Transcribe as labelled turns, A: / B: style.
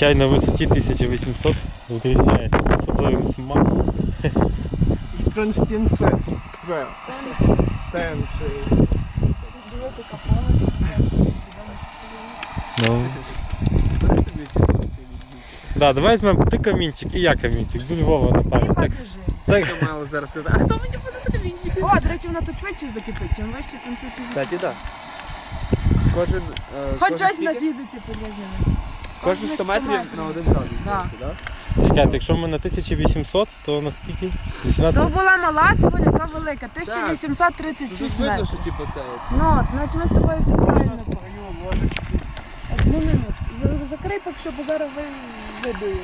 A: Чай на висоті 1800 відрізняється особливим смаком.
B: Конституція. Станції.
A: Ну. Да, давай візьмемо ти камінчик і я камінчик. До Львова, напевно. Так, так.
B: Це мало зараз сказати. А хто мені буде за камінчик?
C: О, до речі, вона тут швидше закипить. Чим вище, тим швидше закипить.
B: Кстати, так. Кожен, е,
C: Хоч
B: кожен
C: щось на
B: скільки?
C: фізиці полезнемо.
B: Кожні 100 метрів на один градус.
C: Да.
B: да?
A: Чекайте, якщо ми на 1800, то наскільки?
C: скільки?
A: 18?
C: була мала сьогодні, то велика.
B: Тут
C: 1836
B: видно,
C: метрів.
B: що типу це от.
C: Ну, от, значить ми з тобою все правильно. Одну минуту. Закрий поки що, бо зараз ви вибию.